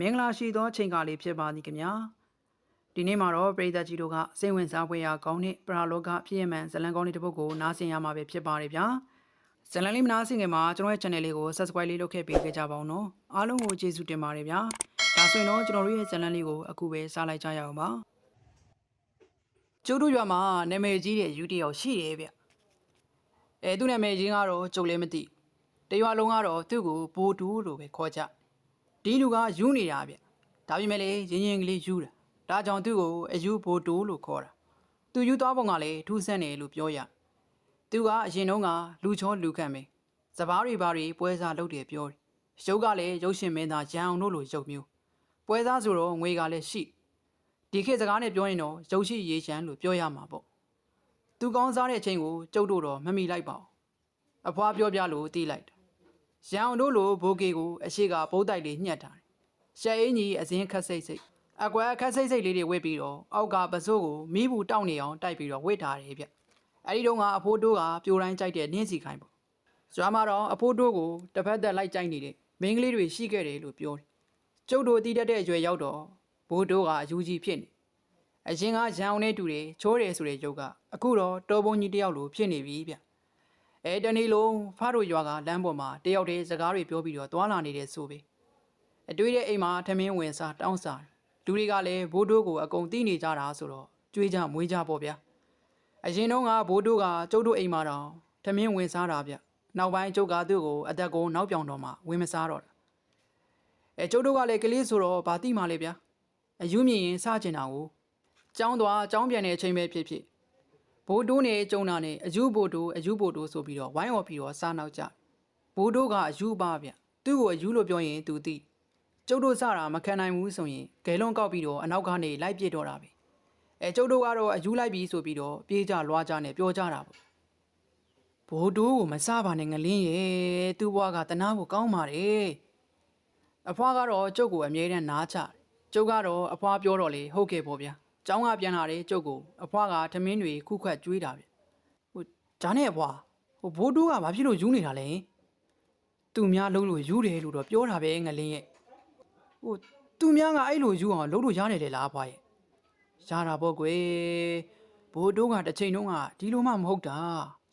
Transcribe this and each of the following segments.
မင်္ဂလာရှိသောအချိန်ကားလေးဖြစ်ပါသည်ခင်ဗျာဒီနေ့မှာတော့ပရိသတ်ကြီးတို့ကစိတ်ဝင်စားဖွယ်ရာကောင်းတဲ့ပရာလောကဖြစ်ရမှန်ဇလံကောင်းတဲ့တစ်ပုဒ်ကိုနားဆင်ရမှာပဲဖြစ်ပါတယ်ဗျာဇလံလေးမနာဆင်ခင်မှာကျွန်တော်ရဲ့ channel လေးကို subscribe လေးလုပ်ခဲ့ပေးကြပါအောင်နော်အားလုံးကိုကျေးဇူးတင်ပါတယ်ဗျာဒါဆိုရင်တော့ကျွန်တော်တို့ရဲ့ဇလံလေးကိုအခုပဲစားလိုက်ကြရအောင်ပါကျုပ်တို့ရွာမှာနာမည်ကြီးတဲ့ယူတယောက်ရှိတယ်ဗျအဲသူ့နာမည်ကြီးကတော့ကျုပ်လည်းမသိတရွာလုံးကတော့သူ့ကိုဘိုးတူလို့ပဲခေါ်ကြ ဒီလူကယူနေတာဗျဒါပေမဲ့လေရင်းရင်ကလေးယူတာဒါကြောင့်သူ့ကိုအယူဘိုတိုးလို့ခေါ်တာသူယူသွားပုံကလည်းထူးဆန်းတယ်လို့ပြောရသူကအရင်တုန်းကလူချောလူခန့်ပဲစပားတွေဘာတွေပွဲစားလုပ်တယ်ပြောတယ်ရုပ်ကလည်းရုပ်ရှင်မင်းသားရန်အောင်တို့လိုရုပ်မျိုးပွဲစားဆိုတော့ငွေကလည်းရှိဒီခေတ်စကားနဲ့ပြောရင်တော့ရုပ်ရှိရေးချမ်းလို့ပြောရမှာပေါ့သူကောင်းစားတဲ့အချိန်ကိုကျုပ်တို့တော့မမိလိုက်ပါဘူးအဖွားပြောပြလို့တီးလိုက်တာ ရန်အောင်တို့လိုဘိုးကေကိုအရှိကဘိုးတိုက်လေးညှက်ထားတယ်။ရှက်အင်းကြီးအစင်းခက်စိတ်စိတ်အကွက်ခက်စိတ်စိတ်လေးတွေဝစ်ပြီးတော့အောက်ကပစိုးကိုမိဘူးတောက်နေအောင်တိုက်ပြီးတော့ဝစ်ထားတယ်ဗျ။အဲဒီတော့ကအဖိုးတိုးကပြိုတိုင်းကြိုက်တဲ့နင်းစီခိုင်းပေါ့။ကျွမ်းမှာတော့အဖိုးတိုးကိုတစ်ဖက်သက်လိုက်ကြိုက်နေတဲ့မင်းကလေးတွေရှိခဲ့တယ်လို့ပြောတယ်။ကျုပ်တို့တီးတတ်တဲ့အရွယ်ရောက်တော့ဘိုးတိုးကအယူကြီးဖြစ်နေ။အရင်ကရန်အောင်နဲ့တူတယ်ချိုးတယ်ဆိုတဲ့ရုပ်ကအခုတော့တော်ပုံကြီးတယောက်လိုဖြစ်နေပြီဗျ။ အဲတနေ့လုံးဖားတို့ရွာကလမ်းပေါ်မှာတယောက်တည်းစကားတွေပြောပြီးတော့သွားလာနေတဲ့ဆိုပဲအတွေ့တဲ့အိမ်မှာထမင်းဝင်စားတောင်းစားလူတွေကလည်းဘိုးတို့ကိုအကုန်သိနေကြတာဆိုတော့ကြွေးကြမွေးကြပေါ့ဗျာအရင်တော့ကဘိုးတို့ကကျုပ်တို့အိမ်မှာတော့ထမင်းဝင်စားတာဗျနောက်ပိုင်းကျုပ်ကသူ့ကိုအသက်ကိုနောက်ပြောင်တော့မှဝင်မစားတော့တာအဲကျုပ်တို့ကလည်းကလေးဆိုတော့ဗာတိမှလေဗျာအယူမြင်ရင်စားကျင်တာကိုကျောင်းသွားကျောင်းပြန်တဲ့အချိန်ပဲဖြစ်ဖြစ် ဘိုးတိုးနဲ့ကျုံနာနဲ့အယူဘိုးတိုးအယူဘိုးတိုးဆိုပြီးတော့ဝိုင်းဝေါ်ပြီးတော့စားနောက်ကြဘိုးတိုးကအယူပါဗျသူ့ကိုအယူလို့ပြောရင်သူသိကျုပ်တို့စတာမခံနိုင်ဘူးဆိုရင်ဂဲလွန်ကောက်ပြီးတော့အနောက်ကနေလိုက်ပြစ်တော့တာပဲအဲကျုပ်တို့ကတော့အယူလိုက်ပြီးဆိုပြီးတော့ပြေးကြလွားကြနဲ့ပြောကြတာပေါ့ဘိုးတိုးကိုမစားပါနဲ့ငလင်းရဲ့သူ့ဘွားကတနာဖို့ကောင်းပါတယ်အဖွားကတော့ကျုပ်ကိုအမြဲတမ်းနားချတယ်ကျုပ်ကတော့အဖွားပြောတော့လေဟုတ်ကဲ့ပေါ့ဗျာ ကျောင်းကပြန်လာတဲ့ကျုပ်ကိုအဖွားကထမင်းတွေခုခွက်ကျွေးတာဗျဟိုဂျာနဲ့အဖွားဟိုဘိုးတိုးကဘာဖြစ်လို့ယူနေတာလဲသူများလုံးလို့ယူတယ်လို့တော့ပြောတာပဲငလင်းရဲ့ဟိုသူများကအဲ့လိုယူအောင်လုံးလို့ရနေတယ်လားအဖွားရဲ့ရတာပေါ့ကွယ်ဘိုးတိုးကတစ်ချိန်လုံးကဒီလိုမှမဟုတ်တာ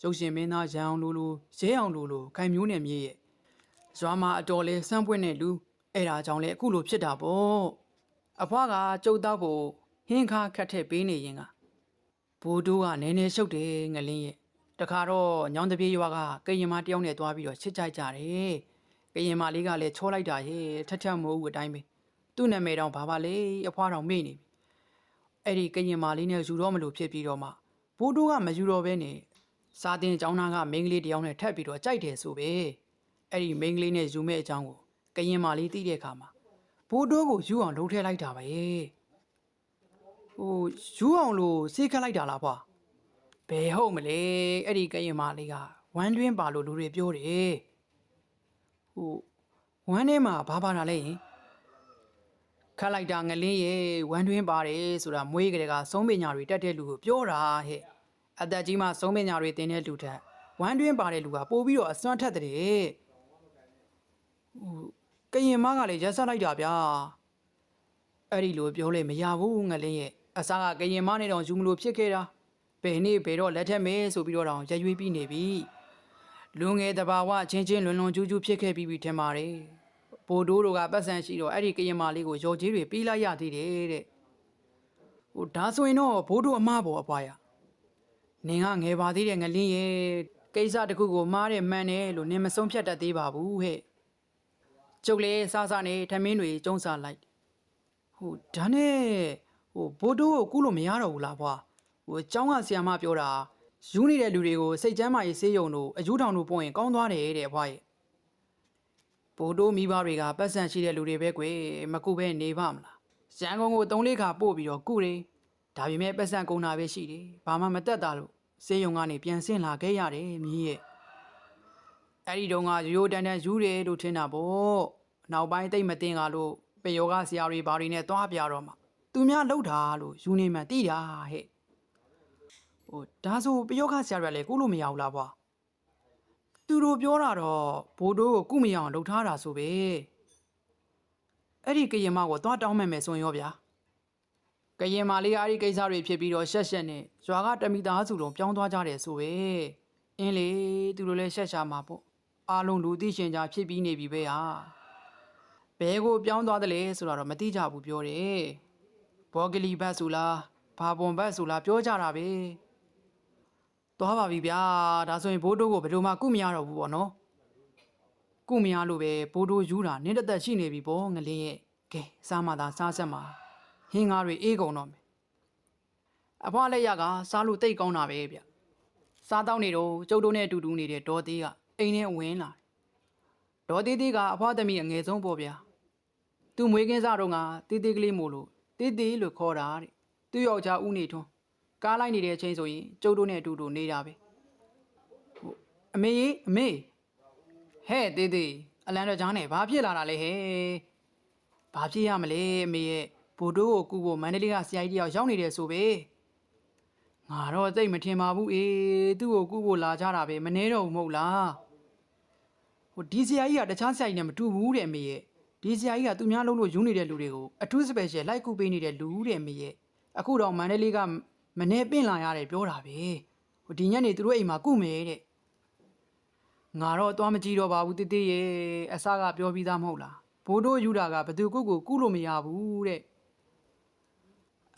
ရုပ်ရှင်မင်းသားရန်အောင်လိုလိုရဲအောင်လိုလိုခိုင်မျိုးနဲ့မြေရဲ့ဇွာမအတော်လဲစမ်းပွင့်တဲ့လူအဲ့ဒါကြောင့်လဲအခုလိုဖြစ်တာပေါ့အဖွားကကြုတ်တော့ဖို့ ဟင်းခါခတ်ထည့်ပေးနေရင်ကဘိုးတိုးကနည်းနည်းရှုပ်တယ်ငလင်းရဲ့တခါတော့ညောင်တပြေးရွာကကရင်မတယောက်နဲ့သွားပြီးတော့ချစ်ကြိုက်ကြတယ်ကရင်မလေးကလည်းချောလိုက်တာရဲ့ထက်ထက်မဟုတ်ဘူးအတိုင်းပဲသူ့နာမည်တော့ဘာပါလဲအဖွားတော်မေ့နေပြီအဲ့ဒီကရင်မလေးနဲ့ယူတော့မလို့ဖြစ်ပြီးတော့မှဘိုးတိုးကမယူတော့ဘဲနဲ့စာတင်ကျောင်းသားကမိန်းကလေးတယောက်နဲ့ထပ်ပြီးတော့ကြိုက်တယ်ဆိုပဲအဲ့ဒီမိန်းကလေးနဲ့ယူမဲ့အကြောင်းကိုကရင်မလေးသိတဲ့အခါမှာဘိုးတိုးကိုယူအောင်လှုပ်ထဲလိုက်တာပဲ ဟိုယူအောင်လို့စိတ်ခတ်လိုက်တာလားဖွာဘယ်ဟုတ်မလဲအဲ့ဒီကရင်မလေးကဝမ်းတွင်းပါလို့လူတွေပြောတယ်ဟိုဝမ်းထဲမှာဘာပါတာလဲယင်ခတ်လိုက်တာငလင်းရဲ့ဝမ်းတွင်းပါတယ်ဆိုတာမွေးကလေးကစုံးပညာတွေတက်တဲ့လူကိုပြောတာဟဲ့အသက်ကြီးမှစုံးပညာတွေတင်တဲ့လူထက်ဝမ်းတွင်းပါတဲ့လူကပို့ပြီးတော့အစွမ်းထက်တဲ့ဟိုကရင်မကလည်းရက်ဆက်လိုက်တာဗျာအဲ့ဒီလိုပြောလေမရဘူးငလင်းရဲ့ အစားကကရင်မနဲ့တော့ယူမလို့ဖြစ်ခဲ့တာဘယ်နေ့ဘယ်တော့လက်ထက်မဲဆိုပြီးတော့တောင်ရက်ရွေးပြီးနေပြီလူငယ်တဘာဝချင်းချင်းလွန်လွန်ကျူးကျူးဖြစ်ခဲ့ပြီးပြီထင်ပါတယ်ဘိုးတိုးတို့ကပတ်စံရှိတော့အဲ့ဒီကရင်မလေးကိုရော်ကြီးတွေပြီးလိုက်ရသေးတယ်တဲ့ဟိုဒါဆိုရင်တော့ဘိုးတို့အမပေါ်အပွားရနင်ကငယ်ပါသေးတယ်ငလင်းရဲ့ကိစ္စတစ်ခုကိုမှားတယ်မှန်တယ်လို့နင်မဆုံးဖြတ်တတ်သေးပါဘူးဟဲ့ကျုပ်လေးစားစားနေထမင်းတွေကျုံစားလိုက်ဟိုဒါနဲ့ ဟိုဘိုးတို့ကိုကုလို့မရတော့ဘူးလားဘွာဟိုကျောင်းကဆီယမပြောတာယူနေတဲ့လူတွေကိုစိတ်ချမ်းမာရေးဆေးရုံတို့အယူထောင်တို့ပို့ရင်ကောင်းသွားတယ်တဲ့ဘွာရဲ့ဘိုးတို့မိဘတွေကပတ်စံရှိတဲ့လူတွေပဲကွယ်မကုပဲနေပါမလားရန်ကုန်ကို၃လေးခါပို့ပြီးတော့ကုတယ်ဒါပေမဲ့ပတ်စံကုန်တာပဲရှိတယ်။ဘာမှမတက်တာလို့စေယုံကနေပြန်ဆင်းလာခဲ့ရတယ်မြည်ရဲ့။အဲ့ဒီတုန်းကရိုးရိုးတန်တန်ယူတယ်လို့ထင်တာပေါ့။နောက်ပိုင်းတိတ်မတင်ကလို့ပေယောဂဆရာတွေဘာတွေနဲ့သွားပြတော့မှ သူများလှုပ်တာလို့ယူနေမှတိတာဟဲ့။ဟိုဒါဆိုပေယောဂဆရာတွေလည်းကုလို့မရဘူးလားဘွာ။သူတို့ပြောတာတော့ဘိုးတို့ကိုကုမရအောင်လှုပ်ထားတာဆိုပဲ။အဲ့ဒီကရင်မကိုသွားတောင်းမယ်မယ်ဆိုရင်ရောဗျာကရင်မလေးကအဲ့ဒီကိစ္စတွေဖြစ်ပြီးတော့ရှက်ရှက်နဲ့ရွာကတမိသားစုလုံးပြောင်းသွားကြတယ်ဆိုပဲအင်းလေသူတို့လည်းရှက်ရှာမှာပေါ့အားလုံးလူသိရှင်ကြားဖြစ်ပြီးနေပြီပဲဟာဘဲကိုပြောင်းသွားတယ်လေဆိုတော့မသိကြဘူးပြောတယ် ဘောဂလီဘတ်ဆိုလားဘာပွန်ဘတ်ဆိုလားပြောကြတာပဲသွားပါပြီဗျာဒါဆိုရင်ဘိုးတို့ကိုဘယ်လိုမှကုမရတော့ဘူးပေါ့နော်ကုမရလို့ပဲဘိုးတို့ယူတာနင်းတစ်သက်ရှိနေပြီပေါ့ငလင်းရဲ့ကဲစားမသာစားဆက်မှာဟင်းကားတွေအေးကုန်တော့မယ်အဖွားလက်ရကစားလို့တိတ်ကောင်းတာပဲဗျစားတော့နေတော့ကျုပ်တို့နဲ့အတူတူနေတဲ့ဒေါ်သေးကအိမ်ထဲဝင်လာတယ်ဒေါ်သေးသေးကအဖွားသမီးအငယ်ဆုံးပေါ့ဗျာသူ့မွေးကင်းစားတော့ကတေးသေးကလေးမို့လို့ တေးသေးလို့ခေါ်တာတဲ့သူ့ယောက်ျားဦးနေထွန်းကားလိုက်နေတဲ့အချိန်ဆိုရင်ကျုပ်တို့နဲ့အတူတူနေတာပဲဟိုအမေကြီးအမေဟဲ့သေးသေးအလန်တော်ချောင်းနဲ့ဘာဖြစ်လာတာလဲဟဲ့ဘာဖြစ်ရမလဲအမေရဲ့ဘိုတိုးကိုကူဖို့မန္တလေးကဆရာကြီးတယောက်ရောက်နေတယ်ဆိုပဲငါတော့သိတ်မထင်ပါဘူးအေးသူ့ကိုကူဖို့လာကြတာပဲမနှဲတော့ဘူးမဟုတ်လားဟိုဒီဆရာကြီးကတခြားဆရာကြီးနဲ့မတူဘူးတဲ့အမေရဲ့ ဒီဆရာကြီးကသူများလုံးလို့ယူနေတဲ့လူတွေကိုအထူးစပယ်ရှယ်လိုက်ကူပေးနေတဲ့လူတဲ့အမေရဲ့အခုတော့မန္တလေးကမနှဲပင့်လာရတယ်ပြောတာပဲဟိုဒီညနေသူတို့အိမ်မှာကုမယ်တဲ့ငါတော့သွားမကြည့်တော့ပါဘူးတိတိရဲ့အစကပြောပြီးသားမဟုတ်လားဘိုးတို့ယူတာကဘသူကိုကိုကုလို့မရဘူးတဲ့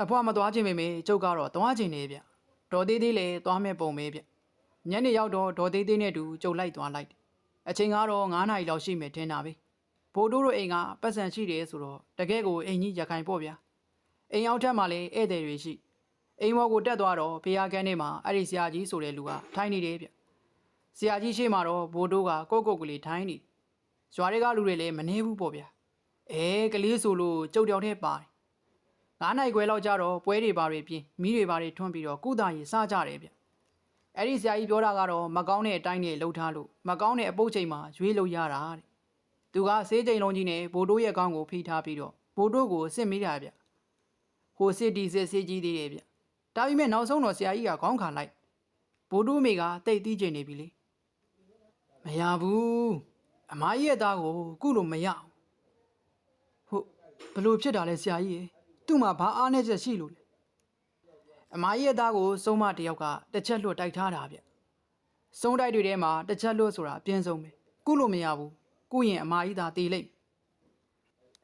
အဖွားမသွားခြင်းမေမေကျုပ်ကတော့သွားခြင်းနေဗျဒေါ်သေးသေးလည်းသွားမဲ့ပုံပဲဗျညနေရောက်တော့ဒေါ်သေးသေးနဲ့တူကျုပ်လိုက်သွားလိုက်တယ်အချိန်ကတော့9နာရီလောက်ရှိမယ်ထင်တာပဲ ဘိုးတို့တို့အိမ်ကပတ်စံရှိတယ်ဆိုတော့တကယ်ကိုအိမ်ကြီးရခိုင်ပေါ့ဗျာအိမ်ရောက်ထက်မှလည်းဧည့်သည်တွေရှိအိမ်ဘောကိုတက်သွားတော့ဖះကန်းထဲမှာအဲ့ဒီဆရာကြီးဆိုတဲ့လူကထိုင်နေတယ်ဗျဆရာကြီးရှိမှတော့ဘိုးတို့ကကိုယ့်ကိုယ်ကလေးထိုင်းနေရွာတွေကလူတွေလည်းမနေဘူးပေါ့ဗျာအဲကလေးဆိုလို့ကြုတ်တောင်ထဲပါတယ်ငါးနိုင်ခွဲလောက်ကြတော့ပွဲတွေပါတွေပြင်းမီးတွေပါတွေထွန်းပြီးတော့ကုသရေးစားကြတယ်ဗျအဲ့ဒီဆရာကြီးပြောတာကတော့မကောင်းတဲ့အတိုင်းနဲ့လှုပ်ထားလို့မကောင်းတဲ့အပုတ်ချိန်မှာရွေးလို့ရတာတဲ့ သူကဆေးချိန်လုံးကြီးနဲ့ဘိုးတို့ရဲ့ကောင်းကိုဖိထားပြီးတော့ဘိုးတို့ကိုစစ်မိတာဗျဟိုစစ်တီစစ်စစ်ကြီးသေးတယ်ဗျဒါပေမဲ့နောက်ဆုံးတော့ဆရာကြီးကခေါင်းခံလိုက်ဘိုးတို့မိကတိတ်တီးကျင်နေပြီလေမရဘူးအမကြီးရဲ့သားကိုကုလို့မရဘူးဟုတ်ဘလို့ဖြစ်တာလဲဆရာကြီးရေသူ့မှာဘာအားနေချက်ရှိလို့လဲအမကြီးရဲ့သားကိုစုံမတယောက်ကတစ်ချက်လွတ်တိုက်ထားတာဗျစုံတိုက်တွေထဲမှာတစ်ချက်လွတ်ဆိုတာအပြင်းဆုံးပဲကုလို့မရဘူး ကုရင်အမကြီးသားတေးလိုက်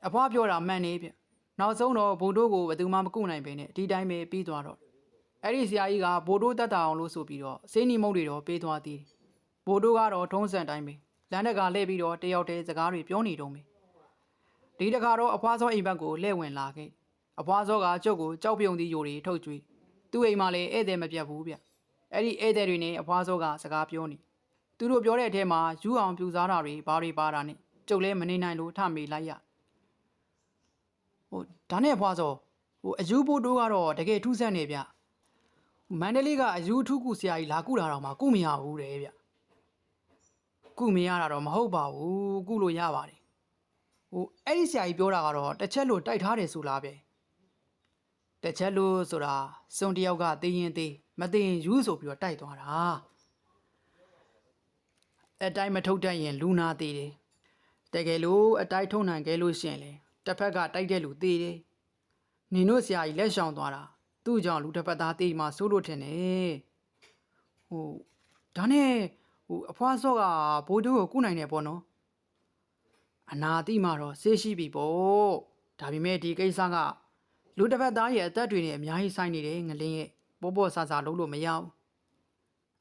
အဖွားပြောတာမှန်နေဗျနောက်ဆုံးတော့ဘိုးတို့ကိုဘယ်သူမှမကုနိုင်ပဲနဲ့ဒီတိုင်းပဲပြီးသွားတော့အဲ့ဒီဆရာကြီးကဘိုးတို့တက်တာအောင်လို့ဆိုပြီးတော့စေးနီမုတ်တွေတော့ပေးသွားသေးတယ်ဘိုးတို့ကတော့ထုံးစံတိုင်းပဲလမ်းတကာလှည့်ပြီးတော့တယောက်တည်းစကားတွေပြောနေတုံးပဲဒီတခါတော့အဖွားစောအိမ်ဘက်ကိုလှည့်ဝင်လာခဲ့အဖွားစောကကျုပ်ကိုကြောက်ပြုံသီးယိုတွေထုတ်ကြွေးသူ့အိမ်မှာလည်းဧည့်သည်မပြတ်ဘူးဗျအဲ့ဒီဧည့်သည်တွေနဲ့အဖွားစောကစကားပြောနေ သူတို့ပြောတဲ့အထက်မှာယူအောင်ပြူစားတာတွေဘာတွေပါတာနဲ့ကျုပ်လည်းမနေနိုင်လို့ထမေလိုက်ရဟိုဒါနဲ့အဖွားစောဟိုအယူဘိုးတို့ကတော့တကယ်ထူးဆန်းနေဗျမန္တလေးကအယူထူးကူဆရာကြီးလာကူတာတော့မှကုမရဘူးတဲ့ဗျကုမရတာတော့မဟုတ်ပါဘူးကုလို့ရပါတယ်ဟိုအဲ့ဒီဆရာကြီးပြောတာကတော့တစ်ချက်လို့တိုက်ထားတယ်ဆိုလားပဲတစ်ချက်လို့ဆိုတာစုံတယောက်ကသိရင်သိမသိရင်ယူဆိုပြီးတော့တိုက်သွားတာ အတိုင်းမထုတ်တတ်ရင်လူနာသေးတယ်တကယ်လို့အတိုင်းထုတ်နိုင်ခဲ့လို့ရှရင်လေတစ်ဖက်ကတိုက်တဲ့လူသေးတယ်နင်တို့ဆရာကြီးလက်ရှောင်သွားတာသူ့ကြောင့်လူတစ်ဖက်သားသေးမှစိုးလို့ထင်တယ်ဟိုဒါနဲ့ဟိုအဖွားစော့ကဘိုးတို့ကိုကုနိုင်တယ်ပေါ့နော်အနာတိမှတော့ဆေးရှိပြီပေါ့ဒါပေမဲ့ဒီကိစ္စကလူတစ်ဖက်သားရဲ့အသက်တွေနဲ့အများကြီးဆိုင်နေတယ်ငလင်းရဲ့ပေါ်ပေါ်ဆာဆာလုံးလို့မရဘူး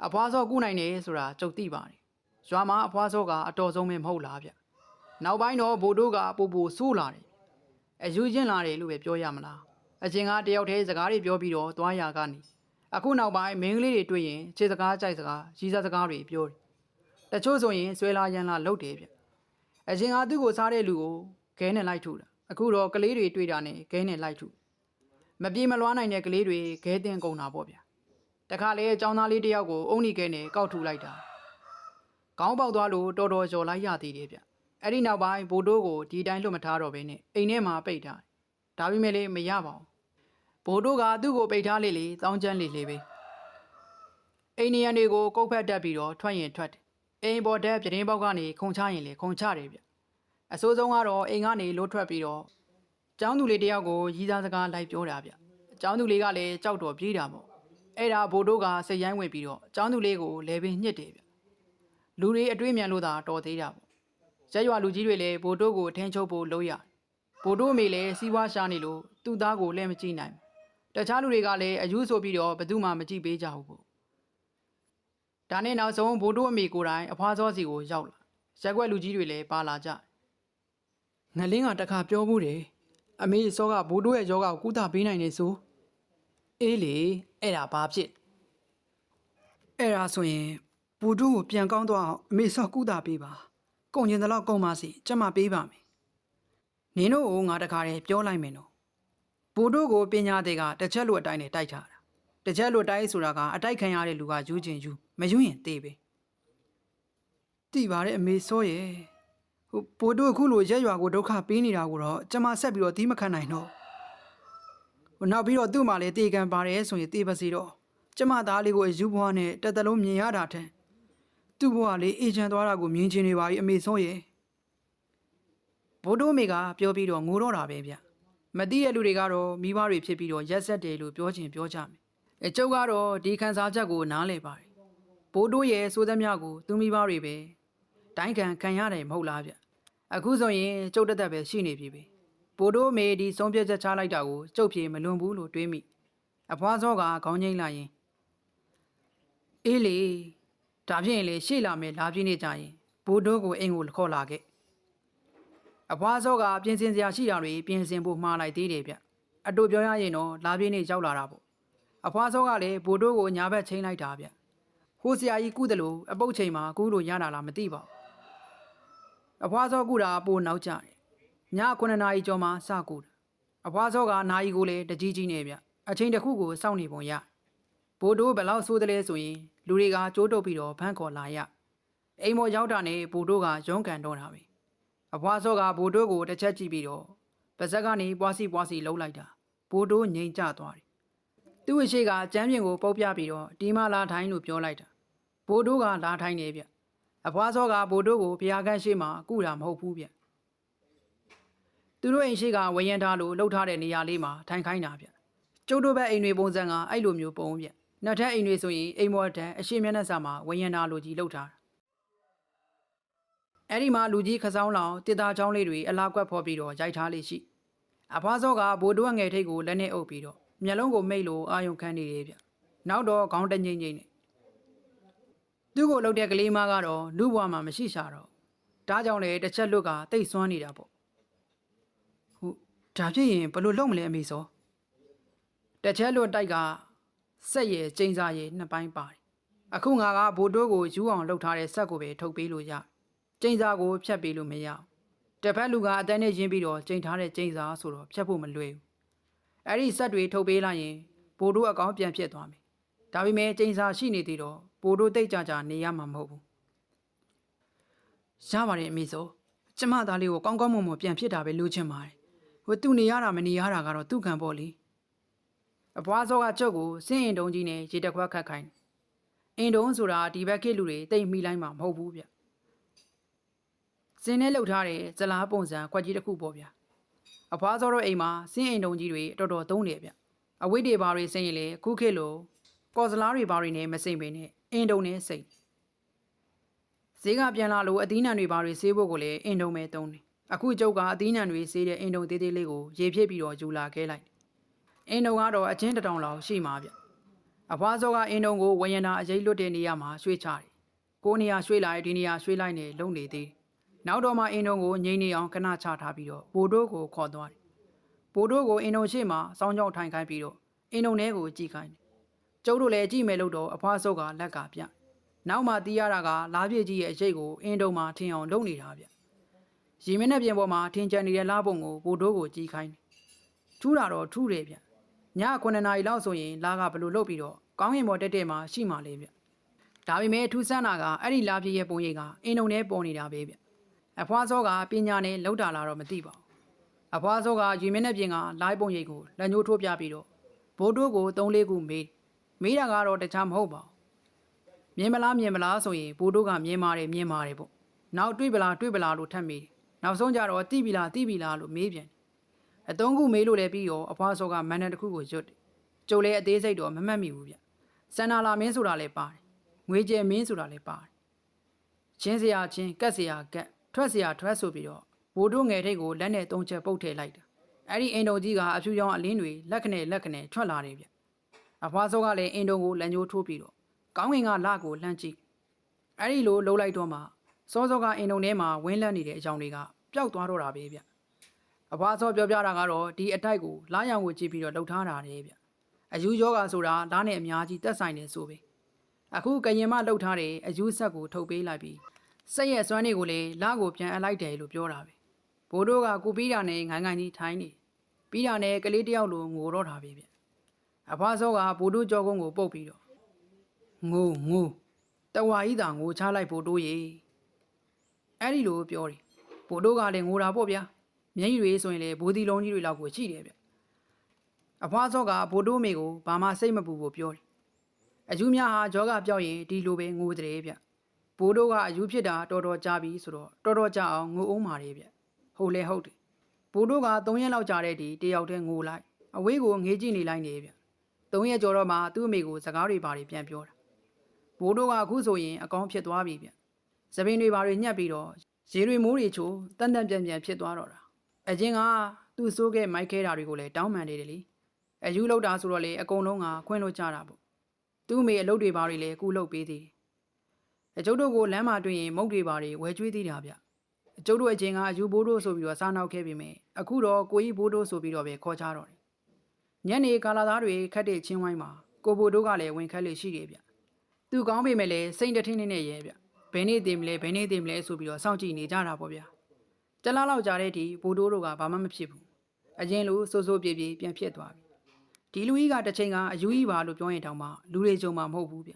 အဖွားစော့ကုနိုင်တယ်ဆိုတာကြုတ်သိပါတယ် ရွာမှာအဖွားစော့ကအတော်ဆုံးပဲမဟုတ်လားဗျနောက်ပိုင်းတော့ဘိုးတို့ကပို့ပို့ဆိုးလာတယ်အယူချင်းလာတယ်လို့ပဲပြောရမလားအချင်းကတယောက်တည်းစကားတွေပြောပြီးတော့သွားရကနေအခုနောက်ပိုင်းမင်းကလေးတွေတွေ့ရင်ခြေစကားကြိုက်စကားရီးစားစကားတွေပြောတယ်။တချို့ဆိုရင်ဆွဲလာရန်လာလှုပ်တယ်ဗျ။အရင်ကသူ့ကိုစားတဲ့လူကိုခဲနဲ့လိုက်ထုတာ။အခုတော့ကလေးတွေတွေ့တာနဲ့ခဲနဲ့လိုက်ထု။မပြေမလွားနိုင်တဲ့ကလေးတွေခဲတင်ကုန်တာပေါ့ဗျ။တခါလေအကြောင်းသားလေးတယောက်ကိုအုံနီခဲနဲ့ကောက်ထုလိုက်တာ။ ခေါင်းပေါက်သွားလို့တော်တော်ကြော်လိုက်ရသေးတယ်ဗျ။အဲ့ဒီနောက်ပိုင်းဘိုးတိုးကိုဒီတိုင်းလွတ်မထားတော့ဘဲနဲ့အိမ်ထဲမှာပိတ်ထားတယ်။ဒါပေမဲ့လည်းမရပါဘူး။ဘိုးတိုးကသူ့ကိုပိတ်ထားလေလေတောင်းချမ်းလေလေပဲ။အိန္ဒိယန်တွေကိုကုတ်ဖက်တက်ပြီးတော့ထွက်ရင်ထွက်တယ်အိမ်ပေါ်တက်ပြတင်းပေါက်ကနေခုံချရင်လေခုံချတယ်ဗျအစိုးဆုံးကတော့အိမ်ကနေလို့ထွက်ပြီးတော့ကျောင်းသူလေးတယောက်ကိုရီးသားစကားလိုက်ပြောတာဗျကျောင်းသူလေးကလည်းကြောက်တော့ပြေးတာပေါ့အဲ့ဒါဘိုးတို့ကစိတ်ရိုင်းဝင်ပြီးတော့ကျောင်းသူလေးကိုလဲပင်ညှစ်တယ်ဗျ လူတွေအတွေးမြန်လို့သာတော်သေးတာပေါ့ရက်ရွာလူကြီးတွေလည်းဘိုးတို့ကိုထင်းချုပ်ဖို့လုပ်ရဘိုးတို့အမေလည်းစီးပွားရှာနေလို့သူ့သားကိုလည်းမကြည့်နိုင်ဘူးတခြားလူတွေကလည်းအယူဆိုပြီးတော့ဘယ်သူမှမကြည့်ပေးကြဘူးပေါ့ဒါနဲ့နောက်ဆုံးဘိုးတို့အမေကိုယ်တိုင်အဖွားစောစီကိုရောက်လာရက်ွက်လူကြီးတွေလည်းပါလာကြငလင်းကတခါပြောမှုတယ်အမေစောကဘိုးတို့ရဲ့ယောဂကိုကုသပေးနိုင်နေဆိုအေးလေအဲ့ဒါဘာဖြစ်အဲ့ဒါဆိုရင် ဘိုးတို့ကိုပြန်ကောင်းသွားအောင်အမေစောကုသပေးပါကုန်ကျင်တဲ့လောက်ကုန်ပါစီကျမပေးပါမယ်နင်တို့ကငါတခါတည်းပြောလိုက်မယ်နော်ဘိုးတို့ကိုပညာတဲ့ကတစ်ချက်လိုအတိုင်းနဲ့တိုက်ထားတာတကြက်လိုတိုင်းဆိုတာကအတိုက်ခံရတဲ့လူကယူကျင်ယူမယူရင်တေးပဲတိပါတဲ့အမေစောရဲ့ဟိုပိုတို့အခုလိုရက်ရွာကိုဒုက္ခပေးနေတာကိုတော့ကျမဆက်ပြီးတော့တီးမခံနိုင်တော့ဟိုနောက်ပြီးတော့သူ့မှာလည်းတေကံပါတယ်ဆိုရင်တေးပါစီတော့ကျမသားလေးကိုအယူဘွားနဲ့တက်တလုံးမြင်ရတာထက် သူ့ဘွားလေးအေချန်သွားတာကိုမြင်ချင်နေပါ යි အမေစောရဲ့ဘိုးတို့အမေကပြောပြီးတော့ငိုတော့တာပဲဗျမသိတဲ့လူတွေကတော့မိဘတွေဖြစ်ပြီးတော့ရက်ဆက်တယ်လို့ပြောချင်ပြောကြမယ်အကျုပ်ကတော့ဒီခန်းစားချက်ကိုနားလည်ပါတယ်။ဘိုးတို့ရဲ့စိုးသမျှကိုသူမိဘတွေပဲတိုင်းခံခံရတယ်မဟုတ်လားဗျ။အခုဆိုရင်ကျုပ်တက်တက်ပဲရှိနေပြီပဲ။ဘိုးတို့မေဒီဆုံးဖြတ်ချက်ချလိုက်တာကိုကျုပ်ပြေမလွန်ဘူးလို့တွေးမိ။အဖွားစောကခေါင်းငိမ့်လာရင်အေးလေ ဒါဖြင့်လေရှေ့လာမယ်လာပြင်းနေကြရင်ဘိုးတို့ကိုအိမ်ကိုခေါ်လာခဲ့။အဖွားစောကပြင်ဆင်စရာရှိတာတွေပြင်ဆင်ဖို့မှားလိုက်သေးတယ်ဗျ။အတူပြောရရင်တော့လာပြင်းနေရောက်လာတာပေါ့။အဖွားစောကလည်းဘိုးတို့ကိုညာဘက်ချင်းလိုက်တာဗျဟိုဆရာကြီးကုတယ်လို့အပုတ်ချိန်မှာကုလို့ရတာလားမသိပါဘူးအဖွားစောကုတာပိုနောက်ကျတယ်ည9နာရီကျော်မှစကုတာအဖွားစောကနာရီကိုလည်းတကြီးကြီးနေဗျအချိန်တစ်ခုကိုစောင့်နေပုံရဘိုးတို့ဘယ်လောက်ဆိုးတယ်လဲဆိုရင် လူတွေကကြိုးတုပ်ပြီးတော့ဖမ်းခေါ်လာရအိမ်မော်ရောက်တာနဲ့ဘိုးတို့ကရုန်းကန်တော့တာပဲအဖွားစောကဘိုးတို့ကိုတစ်ချက်ကြည့်ပြီးတော့ပါဇက်ကနေပွားစီပွားစီလှုပ်လိုက်တာဘိုးတို့ငိမ့်ကျသွားတယ်သူ့အရှိကကျမ်းပြင်ကိုပုတ်ပြပြီးတော့ဒီမလာထိုင်းလို့ပြောလိုက်တာဘိုးတို့ကလာထိုင်းနေဗျအဖွားစောကဘိုးတို့ကိုဘုရားကန့်ရှိမှကုတာမဟုတ်ဘူးဗျသူတို့အိမ်ရှိကဝရင်ထားလို့လှုပ်ထားတဲ့နေရာလေးမှာထိုင်ခိုင်းတာဗျကျုပ်တို့ဘက်အိမ်တွေပုံစံကအဲ့လိုမျိုးပုံဗျ နှစ်ထပ်အိမ်တွေဆိုရင်အိမ်မော်တန်အရှိမျက်နှာစာမှာဝရင်ထားလို့ကြီးလှုပ်ထားတာအဲ့ဒီမှာလူကြီးခစောင်းလောင်တစ်သားချောင်းလေးတွေအလားကွက်ဖော်ပြီးတော့ရိုက်ထားလေးရှိအဖွားစောကဘိုးတို့ငယ်ထိတ်ကိုလက်နဲ့အုပ်ပြီးတော့မျက်လုံးကိုမိတ်လို့အာယုံခန်းနေတယ်ဗျနောက်တော့ခေါင်းတငိမ့်ငိမ့်နဲ့သူ့ကိုလှုပ်တဲ့ကလေးမကတော့လူဘွားမှာမရှိရှာတော့ဒါကြောင့်လေတစ်ချက်လွတ်ကတိတ်ဆွမ်းနေတာပေါ့ဟုတ်ဒါဖြစ်ရင်ဘယ်လိုလုပ်မလဲအမေစောတစ်ချက်လွတ်တိုက်က စက်ရဲ့ကျင်းစားရဲ့နှစ်ပိုင်းပါတယ်အခုငါကဘိုးတို့ကိုယူအောင်လှုပ်ထားတဲ့စက်ကိုပဲထုတ်ပေးလို့ရကျင်းစားကိုဖြတ်ပေးလို့မရဘူးတစ်ဖက်လူကအတန်းနဲ့ရင်းပြီးတော့ကျင်းထားတဲ့ကျင်းစားဆိုတော့ဖြတ်ဖို့မလွယ်ဘူးအဲ့ဒီဆက်တွေထုတ်ပေးလိုက်ရင်ဘိုးတို့အကောင့်ပြန်ဖြစ်သွားမယ်။ဒါပေမဲ့ကျင်းစာရှိနေသေးတော့ဘိုးတို့တိတ်ကြကြနေရမှာမဟုတ်ဘူး။ရပါတယ်အမေဆို။ကျမသားလေးကိုကောင်းကောင်းမွန်မွန်ပြန်ဖြစ်တာပဲလိုချင်ပါတယ်။ဟိုသူနေရတာမနေရတာကတော့သူ့ကံပေါ့လေ။ အပွားစောကကျုပ်ကိုစင်းအင်တုံးကြီးနဲ့ရေတခွက်ခတ်ခိုင်းတယ်။အင်တုံးဆိုတာဒီဘက်ခေတ်လူတွေတိတ်မိလိုက်မှာမဟုတ်ဘူးဗျ။စင်းနဲ့လှုပ်ထားတဲ့ဇလားပုံစံခွက်ကြီးတစ်ခုပေါ့ဗျာ။အဖွားစောတော့အိမ်မှာစင်းအိမ်တုံကြီးတွေတော်တော်သုံးတယ်ဗျအဝိတွေဘာတွေစိမ့်ရင်လေခုခေတ်လိုကော်စလားတွေဘာတွေနဲ့မစိမ့်ပင်နဲ့အင်တုံနဲ့စိမ့်ဈေးကပြန်လာလို့အသီးနှံတွေဘာတွေဆေးဖို့ကိုလည်းအင်တုံပဲသုံးတယ်အခုကျုပ်ကအသီးနှံတွေဆေးတဲ့အင်တုံသေးသေးလေးကိုရေဖြစ်ပြီးတော့ယူလာခဲ့လိုက် အင်တုံကတော့အချင်းတစ်တောင်လောက်ရှိမှာဗျအဖွားစောကအင်တုံကိုဝယန္တာအရေးလွတ်တဲ့နေရာမှာရွှေ့ချတယ်ကိုနေရာရွှေ့လိုက်ဒီနေရာရွှေ့လိုက်နေလုံနေသေးတယ်နောက်တော့မှအင်းတုံကိုငိမ့်နေအောင်ခဏချထားပြီးတော့ဘိုးတို့ကိုခေါ်သွားတယ်။ဘိုးတို့ကိုအင်းတုံရှိမှစောင်းကြောင်ထိုင်ခိုင်းပြီးတော့အင်းတုံထဲကိုကြည့်ခိုင်းတယ်။ကျုပ်တို့လည်းကြည့်မယ်လို့တော့အဖွားစုပ်ကလက်ကပြ။နောက်မှတီးရတာကလားပြည့်ကြီးရဲ့အရေးကိုအင်းတုံမှာထင်အောင်လုပ်နေတာဗျ။ရီမင်းနဲ့ပြင်ပေါ်မှာထင်ကြံနေတဲ့လားပုံကိုဘိုးတို့ကိုကြည့်ခိုင်းတယ်။ထူးတာတော့ထူးတယ်ဗျ။ ည9နာရီလောက်ဆိုရင်လားကဘလို့လုပ်ပြီးတော့ကောင်းရင်ပေါ်တက်တက်မှာရှိမှလေဗျ။ဒါပေမဲ့ထူးဆန်းတာကအဲ့ဒီလားပြည့်ရဲ့ပုံရိပ်ကအင်းတုံထဲပေါ်နေတာပဲဗျ။အဖွားစောကပညာနဲ့လောက်တာလာတော့မသိပါဘူးအဖွားစောကရေမင်းနဲ့ပြင်ကလိုင်းပုံရိပ်ကိုလက်ညှိုးထိုးပြပြီးတော့ဘိုးတို့ကို၃လေးခုမေးမေးတာကတော့တခြားမဟုတ်ပါဘူးမြင်မလားမြင်မလားဆိုရင်ဘိုးတို့ကမြင်ပါတယ်မြင်ပါတယ်ပေါ့နောက်တွေ့ပလားတွေ့ပလားလို့ထပ်မေးနောက်ဆုံးကြတော့တိပြီလားတိပြီလားလို့မေးပြန်တယ် အသုံးခုမေးလို့လည်းပြီးရောအဖွားစောကမန်နန်တစ်ခုကိုရွတ်တယ်ကျုပ်လည်းအသေးစိတ်တော့မမှတ်မိဘူးဗျစန္နာလာမင်းဆိုတာလည်းပါတယ်ငွေကျဲမင်းဆိုတာလည်းပါတယ်ချင်းစရာချင်းကတ်စရာကတ်ထွက်စရာထွက်ဆိုပြီးတော့ဘိုးတို့ငယ်ထိတ်ကိုလက်နဲ့သုံးချက်ပုတ်ထည့်လိုက်တာအဲ့ဒီအင်တုံကြီးကအဖြူရောင်အလင်းတွေလက်ခနဲ့လက်ခနဲ့ထွက်လာတယ်ဗျအဖွားစောကလည်းအင်တုံကိုလက်ညှိုးထိုးပြီးတော့ကောင်းကင်ကလကိုလှမ်းကြည့်အဲ့ဒီလိုလှုပ်လိုက်တော့မှစောစောကအင်တုံထဲမှာဝင်းလက်နေတဲ့အကြောင်းတွေကပျောက်သွားတော့တာပဲဗျ အဖွားစောပြောပြတာကတော့ဒီအတိုက်ကိုလာရောင်ကိုကြည့်ပြီးတော့လှုပ်ထားတာတယ်ဗျအယူယောဂါဆိုတာလားနဲ့အများကြီးတက်ဆိုင်တယ်ဆိုပဲအခုကရင်မလှုပ်ထားတဲ့အယူဆက်ကိုထုတ်ပေးလိုက်ပြီးစက်ရဲ့စွမ်းတွေကိုလည်းလာကိုပြန်အပ်လိုက်တယ်လို့ပြောတာပဲဘိုးတို့ကကိုပြီးတာနဲ့ငိုင်းငိုင်းကြီးထိုင်းနေပြီးတာနဲ့ကလေးတယောက်လိုငိုတော့တာပဲဗျအဖွားစောကဘိုးတို့ကြောကုန်းကိုပုတ်ပြီးတော့ငိုငိုတဝါကြီးသာငိုချလိုက်ဖို့တိုးရေအဲ့ဒီလိုပြောတယ်ဘို့တို့ကလည်းငိုတာပေါ့ဗျာ မျက်ရည်တွေဆိုရင်လည်းဘိုးဒီလုံးကြီးတွေလောက်ကိုရှိတယ်ဗျအဖွားစောကဘို့တို့မေကိုဘာမှစိတ်မပူဖို့ပြောတယ်အယူများဟာယောဂပြောက်ရင်ဒီလိုပဲငိုတဲ့ဗျဘိုးတို့ကအယူဖြစ်တာတော်တော်ကြာပြီဆိုတော့တော်တော်ကြာအောင်ငိုအောင်ပါတယ်ဗျဟုတ်လဲဟုတ်တယ်ဘိုးတို့က3ရက်လောက်ကြာတဲ့ဒီတယောက်တည်းငိုလိုက်အဝေးကိုငေးကြည့်နေလိုက်နေဗျ3ရက်ကျော်တော့မှသူ့အမေကိုစကားတွေပါတွေပြန်ပြောတာဘိုးတို့ကအခုဆိုရင်အကောင်းဖြစ်သွားပြီဗျ။သပင်တွေဘာတွေညှက်ပြီးတော့ရေတွေမိုးတွေချိုးတန်တန်ပြန်ပြန်ဖြစ်သွားတော့တာ။ အချင်းကသူ့စိုးခဲ့မိုက်ခဲတာတွေကိုလည်းတောင်းပန်နေတယ်လေ။အယူလောက်တာဆိုတော့လေအကုန်လုံးကခွင့်လို့ကြတာပေါ့။သူ့အမေအလုပ်တွေဘာတွေလည်းကူလုပ်ပေးသေးတယ်။အကျုပ်တို့ကိုလမ်းမှာတွေ့ရင်မုတ်တွေဘာတွေဝယ်ကျွေးသေးတာဗျ။အကျုပ်တို့အချင်းကအယူဘိုးတို့ဆိုပြီးတော့စားနောက်ခဲ့ပြီမယ်။အခုတော့ကိုကြီးဘိုးတို့ဆိုပြီးတော့ပဲခေါ်ချတော့တယ်။ညနေကာလာသားတွေခတ်တဲ့ချင်းဝိုင်းမှာကိုဘိုတို့ကလည်းဝင်ခတ်လေရှိတယ်ဗျ။သူကောင်းပေမဲ့လည်းစိတ်တစ်ထင်းထင်းနဲ့ရဲဗျဘယ်နေ့တည်မလဲဘယ်နေ့တည်မလဲဆိုပြီးတော့စောင့်ကြည့်နေကြတာပေါ့ဗျာ တလားလောက်ကြာတဲ့အထိဘိုးတိုးတို့ကဘာမှမဖြစ်ဘူးအရင်လိုစိုးစိုးပြေပြေပြန်ဖြစ်သွားပြီဒီလူကြီးကတစ်ချိန်ကအယူကြီးပါလို့ပြောရင်တောင်မှလူတွေကြုံမှာမဟုတ်ဘူးဗျ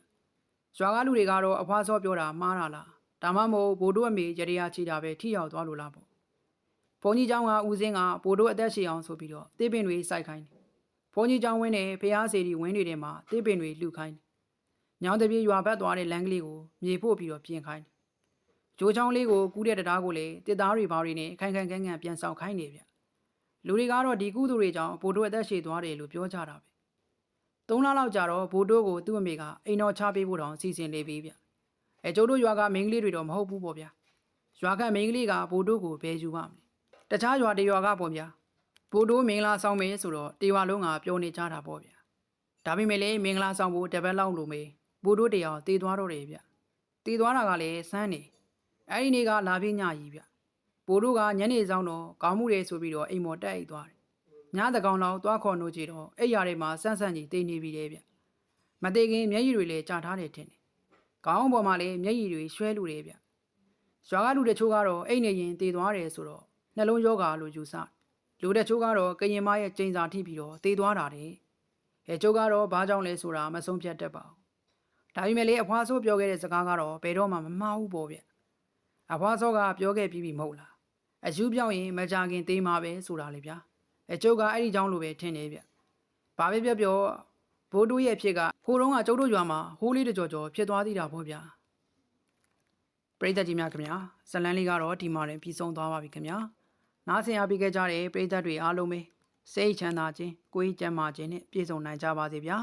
ရွာကလူတွေကတော့အဖွားစောပြောတာမှားတာလားဒါမှမဟုတ်ဘိုးတို့အမေရရချီတာပဲထိရောက်သွားလို့လားပေါ့ဘုန်းကြီးเจ้าကဦးစင်းကဘိုးတို့အသက်ရှည်အောင်ဆိုပြီးတော့တေးပင်တွေစိုက်ခိုင်းတယ်ဘုန်းကြီးเจ้าဝင်းနဲ့ဖះစေတီဝင်းတွေထဲမှာတေးပင်တွေလှူခိုင်းတယ် ။ညောင်တပြေရွာဘက်သွားတဲ့လမ်းကလေးကိုမြေဖို့ပြီးတော့ပြင်ခိုင်းတယ်။ ဂျိုးချောင်းလေးကိုကူးတဲ့တရားကိုလည်းတစ်သားတွေဘာတွေနဲ့ခိုင်ခိုင်ခန့်ခန့်ပြန်ဆောင်ခိုင်းနေဗျ။လူတွေကတော့ဒီကုသူတွေကြောင့်ဘိုးတို့အသက်ရှည်သွားတယ်လို့ပြောကြတာပဲ။သုံးလလောက်ကြာတော့ဘိုးတို့ကိုသူ့အမေကအိမ်တော်ချပေးဖို့တောင်စီစဉ်နေပြီဗျ။အဲကျိုးတို့ရွာကမိန်းကလေးတွေတော့မဟုတ်ဘူးပေါ့ဗျာ။ရွာကမိန်းကလေးကဘိုးတို့ကိုဘယ်ယူပါမလဲ။တခြားရွာတရွာကပေါ့ဗျာ။ဘိုးတို့မင်္ဂလာဆောင်မယ်ဆိုတော့တရွာလုံးကပြောနေကြတာပေါ့ဗျာ။ဒါပေမဲ့လည်းမင်္ဂလာဆောင်ဖို့တပတ်လောက်လိုမေးဘိုးတို့တရားတည်သွားတော့တယ်ဗျတည်သွားတာကလည်းစမ်းနေ အဲ့ဒီနေ့ကလာပြညကြီးဗျဘိုးတို့ကညနေဆောင်တော့ကောင်းမှုတယ်ဆိုပြီးတော့အိမ်မော်တက်အိတ်သွားတယ်ညတကောင်လောက်သွားခေါ်နှုတ်ကြည့်တော့အဲ့ရတွေမှာဆန်းဆန်းကြီးတည်နေပြီလေဗျမတည်ခင်မျက်ရည်တွေလည်းကြာထားတယ်ထင်တယ်ခေါင်းပေါ်မှာလည်းမျက်ရည်တွေရွှဲလူတယ်ဗျရွာကလူတချို့ကတော့အိတ်နေရင်တည်သွားတယ်ဆိုတော့နှလုံးယောဂါလို့ယူဆလူတချို့ကတော့ကရင်မရဲ့ကျိန်စာထိပြီးတော့တည်သွားတာတဲ့အဲကျုပ်ကတော့ဘာကြောင့်လဲဆိုတာမဆုံးဖြတ်တတ်ပါဘူးဒါပေမဲ့လေအဖွားဆိုးပြောခဲ့တဲ့စကားကတော့ဘယ်တော့မှမမှားဘူးပေါ့ဗျ အဖွားစောကပြောခဲ့ပြီးပြီမဟုတ်လားအယူပြောင်းရင်မကြခင်သေးမှာပဲဆိုတာလေဗျာအကျုပ်ကအဲ့ဒီကြောင့်လိုပဲထင်နေဗျဘာပဲပြောပြောဘိုးတို့ရဲ့ဖြစ်ကဖိုးတုံးကကျုပ်တို့ရွာမှာဟိုးလေးတကြောကြောဖြစ်သွားသေးတာပေါ့ဗျာပရိသတ်ကြီးများခင်ဗျာဇလန်းလေးကတော့ဒီမှာတင်ပြီးဆုံးသွားပါပြီခင်ဗျာနားဆင်အားပေးခဲ့ကြတဲ့ပရိသတ်တွေအားလုံးပဲစိတ်ချမ်းသာခြင်းကိုယ်ကျန်းမာခြင်းနဲ့ပြည့်စုံနိုင်ကြပါစေဗျာ